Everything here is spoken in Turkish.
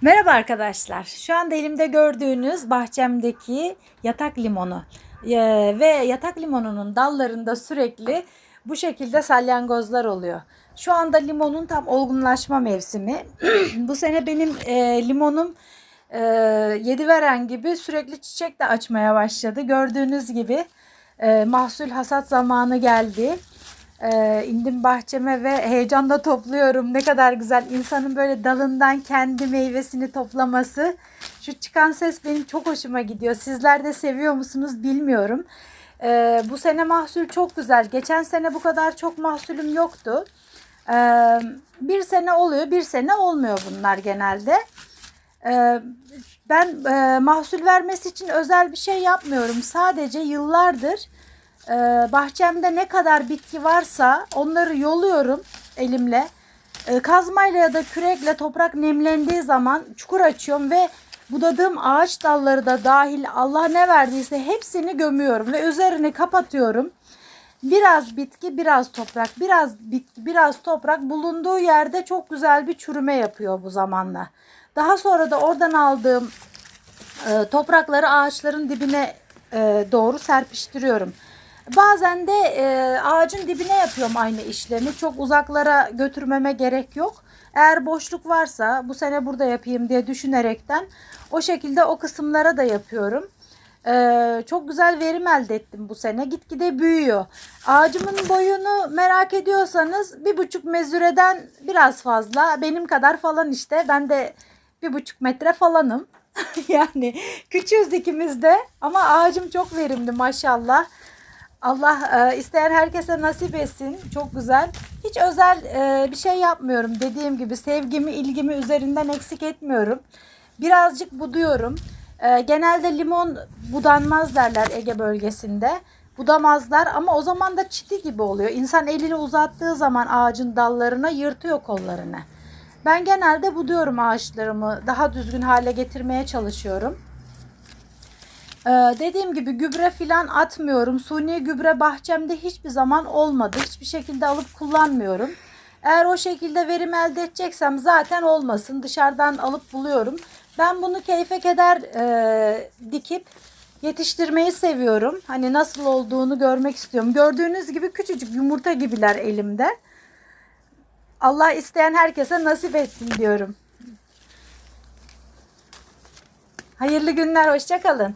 Merhaba arkadaşlar. Şu anda elimde gördüğünüz bahçemdeki yatak limonu Ee, ve yatak limonunun dallarında sürekli bu şekilde salyangozlar oluyor. Şu anda limonun tam olgunlaşma mevsimi. bu sene benim e, limonum e, yedi veren gibi sürekli çiçek de açmaya başladı. Gördüğünüz gibi e, mahsul hasat zamanı geldi. Ee, indim bahçeme ve heyecanla topluyorum. Ne kadar güzel insanın böyle dalından kendi meyvesini toplaması. Şu çıkan ses benim çok hoşuma gidiyor. Sizler de seviyor musunuz bilmiyorum. Ee, bu sene mahsul çok güzel. Geçen sene bu kadar çok mahsulüm yoktu. Ee, bir sene oluyor, bir sene olmuyor bunlar genelde. Ben e, mahsul vermesi için özel bir şey yapmıyorum. Sadece yıllardır ee, bahçemde ne kadar bitki varsa onları yoluyorum elimle. Ee, kazmayla ya da kürekle toprak nemlendiği zaman çukur açıyorum ve budadığım ağaç dalları da dahil Allah ne verdiyse hepsini gömüyorum ve üzerini kapatıyorum. Biraz bitki, biraz toprak, biraz bitki, biraz toprak bulunduğu yerde çok güzel bir çürüme yapıyor bu zamanla. Daha sonra da oradan aldığım e, toprakları ağaçların dibine e, doğru serpiştiriyorum. Bazen de e, ağacın dibine yapıyorum aynı işlemi. Çok uzaklara götürmeme gerek yok. Eğer boşluk varsa bu sene burada yapayım diye düşünerekten o şekilde o kısımlara da yapıyorum. Ee, çok güzel verim elde ettim bu sene. Gitgide büyüyor. Ağacımın boyunu merak ediyorsanız bir buçuk mezüreden biraz fazla. Benim kadar falan işte. Ben de bir buçuk metre falanım. yani küçüğüz ikimiz de ama ağacım çok verimli maşallah. Allah e, isteyen herkese nasip etsin. Çok güzel. Hiç özel e, bir şey yapmıyorum. Dediğim gibi sevgimi, ilgimi üzerinden eksik etmiyorum. Birazcık buduyorum. E, genelde limon budanmaz derler Ege bölgesinde. Budamazlar ama o zaman da çiti gibi oluyor. İnsan elini uzattığı zaman ağacın dallarına yırtıyor kollarını. Ben genelde buduyorum ağaçlarımı. Daha düzgün hale getirmeye çalışıyorum. Ee, dediğim gibi gübre filan atmıyorum. Suni gübre bahçemde hiçbir zaman olmadı. Hiçbir şekilde alıp kullanmıyorum. Eğer o şekilde verim elde edeceksem zaten olmasın. Dışarıdan alıp buluyorum. Ben bunu keyfe keder e, dikip yetiştirmeyi seviyorum. Hani nasıl olduğunu görmek istiyorum. Gördüğünüz gibi küçücük yumurta gibiler elimde. Allah isteyen herkese nasip etsin diyorum. Hayırlı günler, hoşçakalın.